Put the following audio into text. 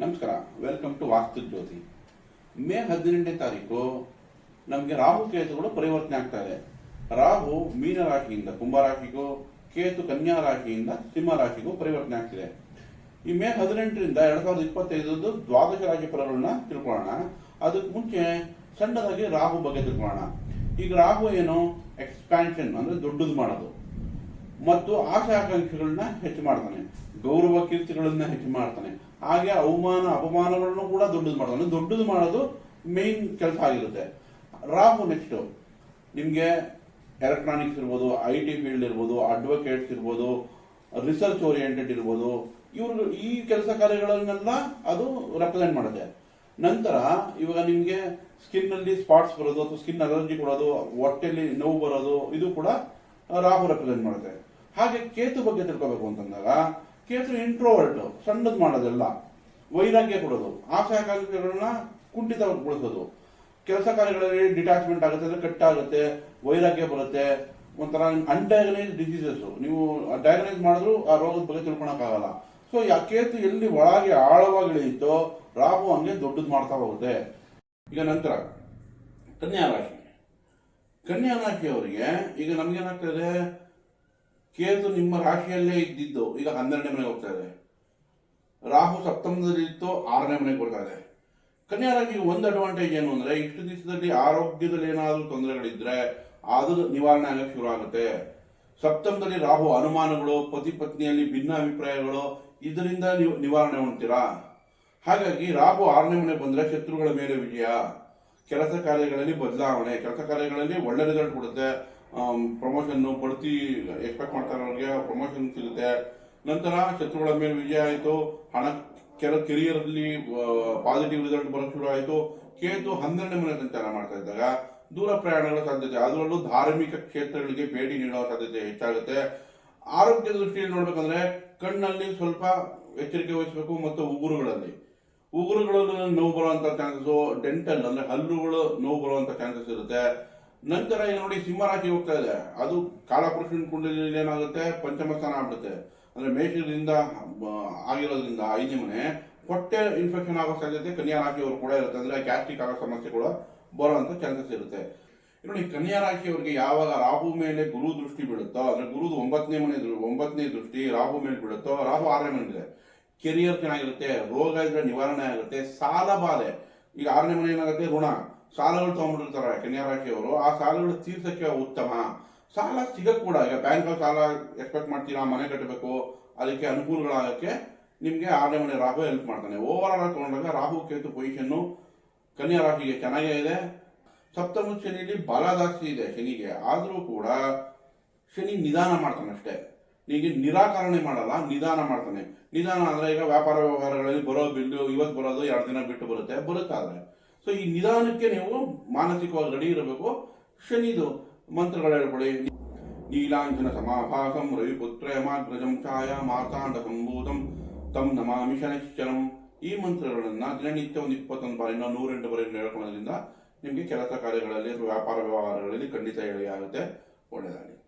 ನಮಸ್ಕಾರ welcome to Vastu Jyothi May ಹದಿನೆಂಟನೇ ತಾರೀಕು ನಮಗೆ ರಾಹು ಕೇತುಗಳು ಪರಿವರ್ತನೆ ಆಗ್ತಾ ಇದೆ. ರಾಹು ಮೀನ ರಾಶಿಯಿಂದ ಕುಂಭ ರಾಶಿಗೂ, ಕೇತು ಕನ್ಯಾ ರಾಶಿಯಿಂದ ಸಿಂಹ ರಾಶಿಗೂ ಪರಿವರ್ತನೆ ಆಗ್ತಿದೆ. ಈ ಮೇ ಹದಿನೆಂಟರಿಂದ ಎರಡ್ ಸಾವಿರದ ಇಪ್ಪತ್ತೈದು ದ್ವಾದಶ ರಾಶಿ ಫಲಗಳನ್ನ ತಿಳ್ಕೊಳ್ಳೋಣ. ಅದಕ್ಕೆ ಮುಂಚೆ ಸಣ್ಣದಾಗಿ ರಾಹು ಬಗ್ಗೆ ತಿಳ್ಕೊಳ್ಳೋಣ. ಈಗ ರಾಹು ಏನು? ಎಕ್ಸ್ಪ್ಯಾನ್ಷನ್ ಅಂದ್ರೆ ದೊಡ್ಡದು ಮಾಡೋದು. ಮತ್ತು ಆಶಾ ಆಕಾಂಕ್ಷೆಗಳನ್ನ ಹೆಚ್ಚು ಮಾಡ್ತಾನೆ. ಗೌರವ ಕೀರ್ತಿಗಳನ್ನ ಹೆಚ್ಚು ಮಾಡ್ತಾನೆ. ಹಾಗೆ ಅವಮಾನ, ಅಪಮಾನಗಳನ್ನು ಕೂಡ ದೊಡ್ಡದು ಮಾಡ್ತಾನೆ. ದೊಡ್ಡದು ಮಾಡೋದು ಮೇನ್ ಕೆಲಸ ಆಗಿರುತ್ತೆ. ರಾಹು ನೆಕ್ಸ್ಟ್ ನಿಮಗೆ ಎಲೆಕ್ಟ್ರಾನಿಕ್ಸ್ ಇರ್ಬೋದು ಐ ಟಿ ಫೀಲ್ಡ್ ಇರ್ಬೋದು ಅಡ್ವೊಕೇಟ್ಸ್ ಇರ್ಬೋದು ರಿಸರ್ಚ್ ಓರಿಯೆಂಟೆಡ್ ಇರ್ಬೋದು ಇವರು ಈ ಕೆಲಸ ಕಾರ್ಯಗಳನ್ನೆಲ್ಲ ಅದು ರೆಪ್ರೆಸೆಂಟ್ ಮಾಡುತ್ತೆ. ನಂತರ ಇವಾಗ ನಿಮಗೆ ಸ್ಕಿನ್ ಅಲ್ಲಿ ಸ್ಪಾಟ್ಸ್ ಬರೋದು, ಅಥವಾ ಸ್ಕಿನ್ ಅಲರ್ಜಿ ಕೊಡೋದು, ಹೊಟ್ಟೆಲಿ ನೋವು ಬರೋದು, ಇದು ಕೂಡ ರಾಹು ರೆಪ್ರೆಸೆಂಟ್ ಮಾಡುತ್ತೆ. ಹಾಗೆ ಕೇತು ಬಗ್ಗೆ ತಿಳ್ಕೋಬೇಕು ಅಂತಂದಾಗ, ಕೇತು ಇಂಟ್ರೋವರ್ಟ್ ಸಣ್ಣದು ಮಾಡೋದೆಲ್ಲ. ವೈರಾಗ್ಯ ಕೊಡೋದು. ಆಶಾಕಾಂಕ್ಷೆಗಳನ್ನ ಕುಂಠಿತಗೊಳಿಸೋದು ಕೆಲಸ ಕಾರ್ಯಗಳಲ್ಲಿ ಡಿಟ್ಯಾಚ್ಮೆಂಟ್ ಆಗುತ್ತೆ, ಅಂದ್ರೆ ಕಟ್ಟಾಗುತ್ತೆ, ವೈರಾಗ್ಯ ಬರುತ್ತೆ. ಒಂಥರ ಅನ್ಡಯಾಗನೈಸ್ ಡಿಸೀಸಸ್ ನೀವು ಡಯಾಗನೈಸ್ ಮಾಡಿದ್ರು ಆ ರೋಗದ ಬಗ್ಗೆ ತಿಳ್ಕೊಳಕ್ಕಾಗಲ್ಲ. ಸೊ ಆ ಕೇತು ಎಲ್ಲಿ ಒಳಗೆ ಆಳವಾಗಿ ಇಳಿಯುತ್ತೋ ರಾಹು ಹಂಗೆ ದೊಡ್ಡದು ಮಾಡ್ತಾ ಹೋಗುತ್ತೆ. ಈಗ ನಂತರ, ಕನ್ಯಾ ರಾಶಿ. ಕನ್ಯಾ ರಾಶಿಯವರಿಗೆ ಈಗ ನಮ್ಗೇನಾಗ್ತದೆ ಕೇತು ನಿಮ್ಮ ರಾಶಿಯಲ್ಲೇ ಇದ್ದಿದ್ದು. ಈಗ ಹನ್ನೆರಡನೇ ಮನೆಗೆ ಹೋಗ್ತಾ ಇದೆ. ರಾಹು ಸಪ್ತಮದಲ್ಲಿ ಇತ್ತು ಆರನೇ ಮನೆಗೆ ಬರ್ತಾ ಇದೆ. ಕನ್ಯಾ ರಾಶಿಗೆ ಒಂದು ಅಡ್ವಾಂಟೇಜ್ ಏನು ಅಂದ್ರೆ, ಇಷ್ಟು ದಿವಸದಲ್ಲಿ ಆರೋಗ್ಯದಲ್ಲಿ ಏನಾದರೂ ತೊಂದರೆಗಳಿದ್ರೆ ಅದು ನಿವಾರಣೆ ಆಗಕ್ಕೆ ಶುರು ಆಗುತ್ತೆ. ಸಪ್ತಮದಲ್ಲಿ ರಾಹು ಅನುಮಾನಗಳು, ಪತಿ ಪತ್ನಿಯಲ್ಲಿ ಭಿನ್ನ ಅಭಿಪ್ರಾಯಗಳು, ಇದರಿಂದ ನೀವು ನಿವಾರಣೆ ಹೊಂದ್ತೀರಾ? ಹಾಗಾಗಿ ರಾಹು ಆರನೇ ಮನೆ ಬಂದ್ರೆ ಶತ್ರುಗಳ ಮೇಲೆ ವಿಜಯ. ಕೆಲಸ ಕಾರ್ಯಗಳಲ್ಲಿ ಬದಲಾವಣೆ, ಕೆಲಸ ಕಾರ್ಯಗಳಲ್ಲಿ ಒಳ್ಳೆ ರಿಸಲ್ಟ್ ಕೊಡುತ್ತೆ. ಪ್ರಮೋಷನ್ ಬಡ್ತಿ ಎಕ್ಸ್ಪೆಕ್ಟ್ ಮಾಡ್ತಾರೆ ಅವ್ರಿಗೆ ಪ್ರಮೋಷನ್ ಸಿಗುತ್ತೆ. ನಂತರ ಶತ್ರುಗಳ ಮೇಲೆ ವಿಜಯ ಆಯಿತು. ಹಣ ಕೆಲ ಕೆರಿಯರ್ ಅಲ್ಲಿ ಪಾಸಿಟಿವ್ ರಿಸಲ್ಟ್ ಬರೋಕ್ಕೆ ಶುರು ಆಯಿತು. ಕೇತು ಹನ್ನೆರಡನೇ ಮನೆ ಸಂಚಾರ ಮಾಡ್ತಾ ಇದ್ದಾಗ ದೂರ ಪ್ರಯಾಣಗಳ ಸಾಧ್ಯತೆ. ಅದರಲ್ಲೂ ಧಾರ್ಮಿಕ ಕ್ಷೇತ್ರಗಳಿಗೆ ಭೇಟಿ ನೀಡುವ ಸಾಧ್ಯತೆ ಹೆಚ್ಚಾಗುತ್ತೆ. ಆರೋಗ್ಯ ದೃಷ್ಟಿಯಲ್ಲಿ ನೋಡ್ಬೇಕಂದ್ರೆ ಕಣ್ಣಲ್ಲಿ ಸ್ವಲ್ಪ ಎಚ್ಚರಿಕೆ ವಹಿಸಬೇಕು ಮತ್ತು ಉಗುರುಗಳಲ್ಲಿ. ಉಗುರುಗಳಲ್ಲಿ ನೋವು ಬರುವಂತ ಚಾನ್ಸಸ್ ಡೆಂಟಲ್ ಅಂದ್ರೆ ಹಲ್ಲುಗಳು ನೋವು ಬರುವಂತ ಚಾನ್ಸಸ್ ಇರುತ್ತೆ. ನಂತರ ನೋಡಿ ಸಿಂಹರಾಶಿ ಹೋಗ್ತಾ ಇದೆ. ಅದು ಕಾಲಪುರುಷನ ಕುಂಡಲಿಯಲ್ಲಿ ಏನಾಗುತ್ತೆ? ಪಂಚಮ ಸ್ಥಾನ ಆಗ್ಬಿಡುತ್ತೆ. ಅಂದ್ರೆ ಮೇಷದಿಂದ ಆಗಿರೋದ್ರಿಂದ ಐದನೇ ಮನೆ ಹೊಟ್ಟೆ ಇನ್ಫೆಕ್ಷನ್ ಆಗೋ ಸಾಧ್ಯತೆ ಕನ್ಯಾ ರಾಶಿಯವರು ಕೂಡ ಇರುತ್ತೆ. ಅಂದ್ರೆ ಗ್ಯಾಸ್ಟ್ರಿಕ್ ಆಗೋ ಸಮಸ್ಯೆ ಕೂಡ ಬರುವಂತ ಚಾನ್ಸಸ್ ಇರುತ್ತೆ. ನೋಡಿ ಕನ್ಯಾ ರಾಶಿಯವರಿಗೆ ಯಾವಾಗ ರಾಹು ಮೇಲೆ ಗುರು ದೃಷ್ಟಿ ಬೀಳುತ್ತೋ, ಅಂದ್ರೆ ಗುರುದು ಒಂಬತ್ತನೇ ಮನೆ ಒಂಬತ್ತನೇ ದೃಷ್ಟಿ ರಾಹು ಮೇಲೆ ಬೀಳುತ್ತೋ, ರಾಹು ಆರನೇ ಮನೆ ಇದೆ ಕೆರಿಯರ್ ಚೆನ್ನಾಗಿರುತ್ತೆ, ರೋಗ ಇದ್ರೆ ನಿವಾರಣೆ ಆಗುತ್ತೆ, ಸಾಲ ಬಾಧೆ. ಈಗ ಆರನೇ ಮನೆ ಏನಾಗುತ್ತೆ? ಋಣ. ಸಾಲಗಳು ತೊಗೊಂಡ್ಬಿಟ್ಟಿರ್ತಾರೆ ಕನ್ಯಾ ರಾಶಿಯವರು ಆ ಸಾಲಗಳು ತೀರ್ಸಕ್ಕೆ ಉತ್ತಮ. ಸಾಲ ಸಿಗಕ್ಕೆ ಕೂಡ ಈಗ ಬ್ಯಾಂಕ್ ಸಾಲ ಎಕ್ಸ್ಪೆಕ್ಟ್ ಮಾಡ್ತೀರಾ, ಮನೆ ಕಟ್ಟಬೇಕು, ಅದಕ್ಕೆ ಅನುಕೂಲಗಳಾಗಕ್ಕೆ ನಿಮಗೆ ಆರನೇ ಮನೆ ರಾಹು ಹೆಲ್ಪ್ ಮಾಡ್ತಾನೆ. ಓವರ್ ಆಲ್ ತಗೊಂಡಾಗ ರಾಹು ಕೇತು ಪೊಸಿಷನ್ನು ಕನ್ಯಾ ರಾಶಿಗೆ ಚೆನ್ನಾಗೇ ಇದೆ. ಸಪ್ತಮ ಶನಿಯಲ್ಲಿ ಬಲ ಜಾಸ್ತಿ ಇದೆ ಶನಿಗೆ. ಆದರೂ ಕೂಡ ಶನಿ ನಿಧಾನ ಮಾಡ್ತಾನೆ ಅಷ್ಟೇ. ನಿಮಗೆ ನಿರಾಕರಣೆ ಮಾಡಲ್ಲ, ನಿಧಾನ ಮಾಡ್ತಾನೆ. ನಿಧಾನ ಅಂದ್ರೆ ಈಗ ವ್ಯಾಪಾರ ವ್ಯವಹಾರಗಳಲ್ಲಿ ಬರೋ ಬಿಲ್ಲು ಇವತ್ತು ಬರೋದು ಎರಡು ದಿನ ಬಿಟ್ಟು ಬರುತ್ತೆ. ಬರುತ್ತಾದ್ರೆ ಸೊ ಈ ನಿಧಾನಕ್ಕೆ ನೀವು ಮಾನಸಿಕವಾಗಿ ರೆಡಿ ಇರಬೇಕು. ಶನಿದು ಮಂತ್ರಗಳು ಹೇಳ್ಕೊಳ್ಳಿ ನೀಲಾಂಜನ ಸಮಾಭಾಸಂ ರವಿಪುತ್ರ ಮಾತ್ರಜಂ ಛಾಯ ಮಾತಾಂಡ ಸಂಭೂತಂ ತಂ ನಮಾಮಿ ಶನಶ್ಚರಂ. ಈ ಮಂತ್ರಗಳನ್ನು ದಿನನಿತ್ಯ ಒಂದು ಇಪ್ಪತ್ತೊಂದು ಬಾರಿನ ನೂರೆಂಟು ಬಾರಿ ಹೇಳ್ಕೊಳ್ಳೋದ್ರಿಂದ ನಿಮಗೆ ಕೆಲಸ ಕಾರ್ಯಗಳಲ್ಲಿ ವ್ಯಾಪಾರ ವ್ಯವಹಾರಗಳಲ್ಲಿ ಖಂಡಿತ ಹೇಳಿ ಆಗುತ್ತೆ ಒಳ್ಳೆಯದಾಗಲಿ.